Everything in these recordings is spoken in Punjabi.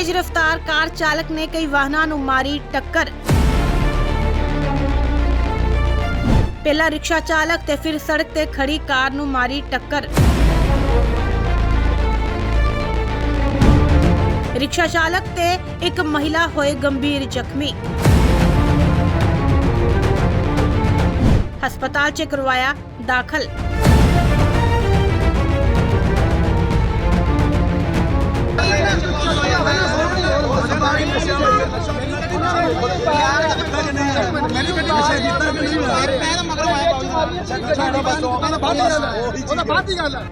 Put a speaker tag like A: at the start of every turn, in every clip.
A: ਤੇਜ਼ ਰਫ਼ਤਾਰ ਕਾਰ ਚਾਲਕ ਨੇ ਕਈ ਵਾਹਨਾਂ ਨੂੰ ਮਾਰੀ ਟੱਕਰ। ਪਹਿਲਾਂ ਰਿਕਸ਼ਾ ਚਾਲਕ ਤੇ ਫਿਰ ਸੜਕ ਤੇ ਖੜੀ ਕਾਰ ਨੂੰ ਮਾਰੀ ਟੱਕਰ। ਰਿਕਸ਼ਾ ਚਾਲਕ ਤੇ ਇੱਕ ਮਹਿਲਾ ਹੋਏ ਗੰਭੀਰ ਜ਼ਖਮੀ। ਹਸਪਤਾਲ 'ਚ ਕਰਵਾਇਆ ਦਾਖਲ।
B: ਕੀਤਾ ਕਿ ਨਹੀਂ? ਹੋਇਆ ਮੈਂ ਤਾਂ ਮਗਰੋਂ ਆਇਆ ਛੱਡ ਬਸ ਉਹਦਾ ਬਾਅਦ ਦੀ ਗੱਲ ਹੈ।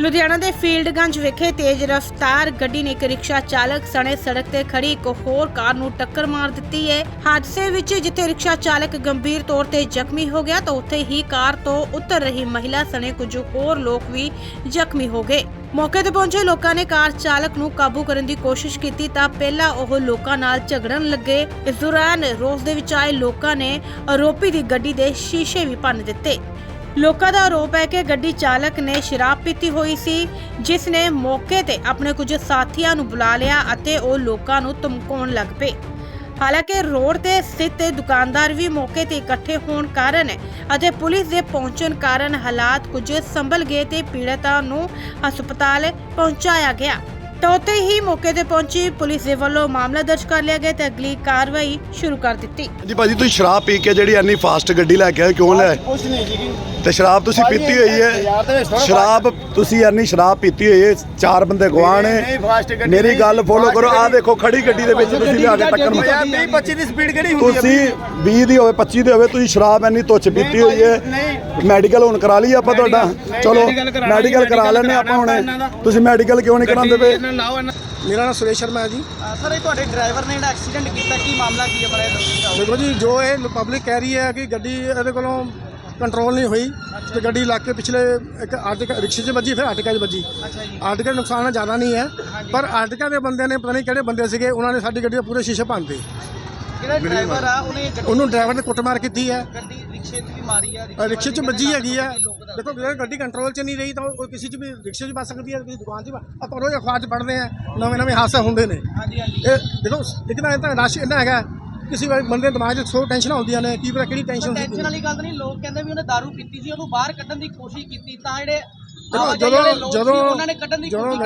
A: ਲੁਧਿਆਣਾ ਦੇ ਫੀਲਡਗੰਜ ਵਿਖੇ ਤੇਜ਼ ਰਫ਼ਤਾਰ ਗੱਡੀ ਨੇ ਇੱਕ ਰਿਕਸ਼ਾ ਚਾਲਕ ਸਣੇ ਸੜਕ ਤੇ ਖੜੀ ਇੱਕ ਹੋਰ ਕਾਰ ਨੂੰ ਟੱਕਰ ਮਾਰ ਦਿੱਤੀ ਹੈ। ਹਾਦਸੇ ਵਿੱਚ ਜਿੱਥੇ ਰਿਕਸ਼ਾ ਚਾਲਕ ਗੰਭੀਰ ਤੌਰ ਤੇ ਜ਼ਖਮੀ ਹੋ ਗਿਆ ਤਾਂ ਉੱਥੇ ਹੀ ਕਾਰ ਤੋਂ ਉਤਰ ਰਹੀ ਮਹਿਲਾ ਸਣੇ ਕੁਝ ਹੋਰ ਲੋਕ ਵੀ ਜ਼ਖਮੀ ਹੋ ਗਏ। ਮੌਕੇ ਤੇ ਪਹੁੰਚੇ ਲੋਕਾਂ ਨੇ ਕਾਰ ਚਾਲਕ ਨੂੰ ਕਾਬੂ ਕਰਨ ਦੀ ਕੋਸ਼ਿਸ਼ ਕੀਤੀ ਤਾਂ ਪਹਿਲਾਂ ਉਹ ਲੋਕਾਂ ਨਾਲ ਝਗੜਨ ਲੱਗੇ। ਇਸ ਦੌਰਾਨ ਰੋਸ ਦੇ ਵਿੱਚ ਆਏ ਲੋਕਾਂ ਨੇ ਆਰੋਪੀ ਦੀ ਗੱਡੀ ਦੇ ਸ਼ੀਸ਼ੇ ਵੀ ਭੰਨ ਦਿੱਤੇ। ਲੋਕਾਂ ਦਾ ਆਰੋਪ ਹੈ ਕਿ ਗੱਡੀ ਚਾਲਕ ਨੇ ਸ਼ਰਾਬ ਪੀਤੀ ਹੋਈ ਸੀ, ਜਿਸ ਨੇ ਮੌਕੇ ਤੇ ਆਪਣੇ ਕੁਝ ਸਾਥੀਆਂ ਨੂੰ ਬੁਲਾ ਲਿਆ ਅਤੇ ਉਹ ਲੋਕਾਂ ਨੂੰ ਧਮਕਾਉਣ ਲੱਗ ਪਏ। ਹਾਲਾਂਕਿ ਰੋਡ ਤੇ ਸਥਿਤ ਦੁਕਾਨਦਾਰ ਵੀ ਮੌਕੇ ਤੇ ਇਕੱਠੇ ਹੋਣ ਕਾਰਨ ਅਤੇ ਪੁਲਿਸ ਦੇ ਪਹੁੰਚਣ ਕਾਰਨ ਹਾਲਾਤ ਕੁਝ ਸੰਭਲ ਗਏ ਤੇ ਪੀੜਤਾਂ ਨੂੰ ਹਸਪਤਾਲ ਪਹੁੰਚਾਇਆ ਗਿਆ। ਤਾਂ ਉੱਥੇ ਹੀ ਮੌਕੇ ਤੇ ਪਹੁੰਚੀ। ਪੁਲਿਸ ਦੇ ਵੱਲੋਂ ਮਾਮਲਾ ਦਰਜ ਕਰ ਲਿਆ ਗਿਆ ਤੇ ਅਗਲੀ ਕਾਰਵਾਈ ਸ਼ੁਰੂ ਕਰ ਦਿੱਤੀ।
C: ਜੀ ਭਾਜੀ ਤੁਸੀਂ ਸ਼ਰਾਬ ਪੀ ਕੇ ਜਿਹੜੀ ਇੰਨੀ ਫਾਸਟ ਗੱਡੀ ਲੈ ਕੇ ਆਏ ਕਿਉਂ ਲੈ? ਆਏ?
B: ਕੁਛ ਨਹੀਂ ਜੀ।
C: ਤੇ ਸ਼ਰਾਬ ਤੁਸੀਂ ਪੀਤੀ ਹੋਈ
B: ਯਾਰ
C: ਹੈ
B: ਤੇ ਵਿੱਚ ਥੋੜ੍ਹਾ
C: ਸ਼ਰਾਬ ਤੁਸੀਂ ਇੰਨੀ ਸ਼ਰਾਬ ਪੀਤੀ ਹੋਈ ਹੈ ਚਾਰ ਬੰਦੇ ਗਵਾਹ
B: ਨਹੀਂ,
C: ਨੇ
B: fast ਗੱਡੀ
C: ਮੇਰੀ
B: ਨਹੀਂ,
C: ਗੱਲ ਫੋਲੋ
B: fast
C: ਕਰੋ ਆਹ
B: ਗੱਡੀ।
C: ਦੇਖੋ ਖੜੀ ਗੱਡੀ ਦੇ ਵਿੱਚ ਤੁਸੀਂ ਲਿਆ ਕੇ ਟੱਕਰ ਮਾਰੀ।
B: ਯਾਰ 20 25 ਦੀ ਸਪੀਡ ਕਿਹੜੀ ਹੁੰਦੀ ਹੈ
C: ਤੁਸੀਂ 20 ਦੀ ਹੋਵੇ 25 ਦੀ ਹੋਵੇ ਤੁਸੀਂ ਸ਼ਰਾਬ ਇੰਨੀ ਤੁੱਛ ਪੀਤੀ ਹੋਈ ਹੈ।
B: ਨਹੀਂ।
C: ਮੈਡੀਕਲ ਹੁਣ ਕਰਾ ਲਈ ਆਪਾਂ ਤੁਹਾਡਾ।
B: ਨਹੀਂ,
C: ਚਲੋ
B: medical ਕਰਾ ਲਈ,
C: ਮੈਡੀਕਲ ਕਰਾ ਲੈਣੇ ਆਪਾਂ
B: ਕਰਾਉਣਾ ਇਹਨਾਂ
C: ਹੁਣ
B: ਦਾ।
C: ਤੁਸੀਂ ਮੈਡੀਕਲ ਕਿਉਂ ਨਹੀਂ ਕਰਾਉਂਦੇ ਪਏ?
B: ਮੇਰਾ ਨਾਮ ਸੁਰੇਸ਼ ਸ਼ਰਮਾ ਹੈ ਜੀ।
D: ਸਰ ਇਹ ਤੁਹਾਡੇ ਡਰਾਈਵਰ ਨੇ ਜਿਹੜਾ ਐਕਸੀਡੈਂਟ ਕੀਤਾ ਕੀ ਮਾਮਲਾ ਕੀ ਹੈ ਬੜਾ ਦੱਸੋ
B: ਦੇਖੋ ਜੀ ਜੋ ਇਹ ਪਬਲਿਕ ਕਹਿ ਰਹੀ ਹੈ ਕਿ ਗੱਡੀ ਇਹਦੇ ਕੋਲੋਂ ਕੰਟਰੋਲ ਨਹੀਂ ਹੋਈ ਤੇ ਗੱਡੀ ਲੱਗ ਕੇ ਪਿਛਲੇ ਇੱਕ ਆਰਟਿਕਾ ਰਿਕਸ਼ੇ 'ਚ ਵੱਜੀ ਫਿਰ ਆਰਟਿਕਾ 'ਚ ਵੱਜੀ।
D: ਅੱਛਾ ਜੀ।
B: ਆਰਟਿਕਾ ਦਾ ਨੁਕਸਾਨ ਜ਼ਿਆਦਾ ਨਹੀਂ ਹੈ ਪਰ ਆਰਟਿਕਾ ਦੇ ਬੰਦੇ ਨੇ ਪਤਾ ਨਹੀਂ ਕਿਹੜੇ ਬੰਦੇ ਸੀਗੇ ਉਹਨਾਂ ਨੇ ਸਾਡੀ ਗੱਡੀ ਦੇ ਪੂਰੇ ਸ਼ੀਸ਼ੇ ਭੰਨਤੇ
D: ਜਿਹੜਾ ਡਰਾਈਵਰ ਆ ਉਹਨੇ
B: ਉਹਨੂੰ ਡਰਾਈਵਰ ਨੇ ਕੁੱਟਮਾਰ ਕੀਤੀ ਹੈ।
D: ਰਿਕਸ਼ੇ 'ਚ ਵੀ ਮਾਰੀ ਆ
B: ਅ, ਰਿਕਸ਼ੇ 'ਚ ਵੱਜੀ ਹੈਗੀ
D: ਦਾ।
B: ਦੇਖੋ ਜੇ ਗੱਡੀ ਕੰਟਰੋਲ 'ਚ ਨਹੀਂ ਰਹੀ ਤਾਂ ਉਹ ਕਿਸੇ 'ਚ ਵੀ ਰਿਕਸ਼ੇ 'ਚ ਵੱਜ ਸਕਦੀ ਹੈ ਕਿਸੇ ਦੁਕਾਨ 'ਚ ਆਪਾਂ ਰੋਜ਼ ਅਖਬਾਰ 'ਚ ਪੜ੍ਹਦੇ ਆ ਨਵੇਂ ਨਵੇਂ ਹਾਦਸੇ ਹੁੰਦੇ ਨੇ।
D: ਹਾਂਜੀ ਹਾਂਜੀ।
B: ਇਹ ਦੇਖੋ ਇੱਕ ਤਾਂ ਇਹ ਤਾਂ ਰਸ਼ ਇੰਨਾ ਹੈਗਾ ਕਿਸੇ ਵਾਰ ਬੰਦੇ ਦੇ ਦਿਮਾਗ 'ਚ ਸੌ ਟੈਨਸ਼ਨਾਂ ਹੁੰਦੀਆਂ ਨੇ ਕੀ ਪਤਾ ਕਿਹੜੀ ਟੈਨਸ਼ਨ
D: ਟੈਨਸ਼ਨ ਵਾਲੀ ਗੱਲ ਨਹੀਂ ਲੋਕ ਕਹਿੰਦੇ ਵੀ ਉਹਨੇ ਦਾਰੂ ਪੀਤੀ ਸੀ ਉਹਨੂੰ ਬਾਹਰ ਕੱਢਣ ਦੀ ਕੋਸ਼ਿਸ਼ ਕੀਤੀ ਤਾਂ ਜਿਹੜੇ
B: ਜਦੋਂ ਜਦੋਂ
D: ਉਹਨਾਂ ਨੇ ਕੱਢਣ ਦੀ
B: ਜਦੋਂ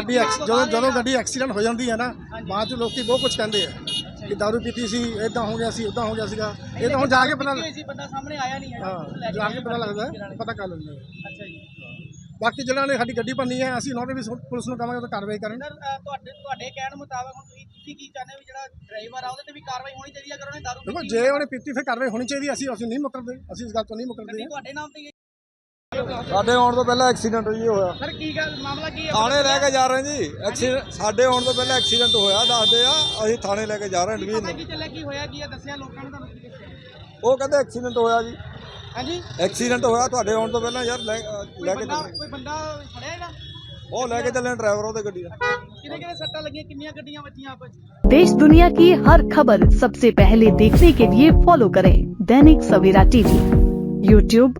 B: ਗੱਡੀ ਐਕਸੀਡੈਂਟ ਹੋ ਜਾਂਦੀ ਹੈ ਨਾ ਬਾਅਦ 'ਚ ਲੋਕੀ ਬਹੁਤ ਕੁਝ ਕਹਿੰਦੇ ਆ। ਕਿ ਦਾਰੂ ਪੀਤੀ ਸੀ ਇਦਾਂ ਹੋ ਗਿਆ ਸੀ ਉਦਾਂ ਹੋ ਗਿਆ ਸੀਗਾ। ਇਹ ਤਾਂ ਹੁਣ ਜਾ ਕੇ ਪਤਾ
D: ਸੀ ਬੰਦਾ ਸਾਹਮਣੇ ਆਇਆ ਨਹੀਂ ਹੈ
B: ਹਾਂ ਜਾ ਕੇ ਪਤਾ ਲੱਗਦਾ ਪਤਾ ਕਰ ਲੈਂਦੇ
D: ਅੱਛਾ ਜੀ।
B: ਬਾਕੀ ਜਿਹਨਾਂ ਨੇ ਸਾਡੀ ਗੱਡੀ ਭੰਨੀ ਹੈ ਅਸੀਂ ਉਹਨਾਂ ਦੇ ਵੀ ਪੁਲਿਸ ਨੂੰ ਕਹਾਂਗੇ ਤਾਂ ਕਾਰਵਾਈ ਕਰਨ।
D: ਤੁਹਾਡੇ ਤੁਹਾਡੇ ਕਹਿਣ ਮੁਤਾਬਕ ਹੁਣ ਤੁਸੀਂ ਤੁਸੀਂ ਕੀ ਚਾਹੁੰਦੇ ਹੋ ਜਿਹੜਾ ਡਰਾਈਵਰ ਆ ਉਹਦੇ ਤੇ ਵੀ ਕਾਰਵਾਈ ਹੋਣੀ ਚਾਹੀਦੀ ਹੈ ਅਗਰ ਉਹਨੇ ਦਾਰੂ
B: ਦੇਖੋ
D: ਪੀਤੀ
B: ਜੇ ਉਹਨੇ ਪੀਤੀ ਫਿਰ ਕਾਰਵਾਈ ਹੋਣੀ ਚਾਹੀਦੀ ਅਸੀਂ ਅਸੀਂ ਨਹੀਂ ਮੁਕਰਦੇ ਅਸੀਂ ਇਸ ਗੱਲ ਤੋਂ ਨਹੀਂ ਮੁਕਰਦੇ।
D: ਤੁਹਾਡੇ ਨਾਮ ਤੇ
E: ਸਾਡੇ ਆਉਣ ਤੋਂ ਪਹਿਲਾਂ ਐਕਸੀਡੈਂਟ ਜੀ ਹੋਇਆ
D: ਸਰ ਕੀ ਗੱਲ ਮਾਮਲਾ ਕੀ ਹੈ
E: ਥਾਣੇ ਲੈ ਕੇ ਜਾ ਰਹੇ ਜੀ ਐਕਸੀਡੈਂਟ ਸਾਡੇ ਆਉਣ ਤੋਂ ਪਹਿਲਾਂ ਐਕਸੀਡੈਂਟ ਹੋਇਆ ਦੱਸਦੇ ਆ ਅਸੀਂ ਥਾਣੇ ਲੈ ਕੇ ਜਾ ਰਹੇ ਹਾਂ ਡਵੀਨ
D: ਪਤਾ
E: ਨੂੰ
D: ਕੀ ਚੱਲਿਆ ਕੀ ਹੋਇਆ ਕੀ ਹੈ ਦੱਸਿਆ ਲੋਕਾਂ ਨੇ ਤੁਹਾਨੂੰ ਕੀ ਦੱਸਿਆ
E: ਉਹ ਕਹਿੰਦੇ ਐਕਸੀਡੈਂਟ ਹੋਇਆ ਜੀ
D: ਹਾਂਜੀ
E: ਐਕਸੀਡੈਂਟ ਹੋਇਆ ਤੁਹਾਡੇ ਆਉਣ ਤੋਂ ਪਹਿਲਾਂ ਯਾਰ ਲੈ ਅਹ ਲੈ ਕੇ
D: ਬੰਦਾ
E: ਚੱਲੇ
D: ਕੋਈ ਬੰਦਾ ਫੜਿਆ ਇਹਦਾ
E: ਉਹ ਲੈ ਕੇ ਚੱਲੇ ਡਰਾਈਵਰ ਉਹਦੇ ਗੱਡੀ ਦਾ
D: ਕਿਹਨੇ ਕਿਹਨੇ ਸੱਟਾਂ ਲੱਗੀਆਂ ਕਿੰਨੀਆਂ ਗੱਡੀਆਂ ਵੱਜੀਆਂ ਆਪਸ 'ਚ?
F: देश दुनिया की हर खबर सबसे पहले देखने के लिए फॉलो करें दैनिक सवेरा टीवी यूट्यूब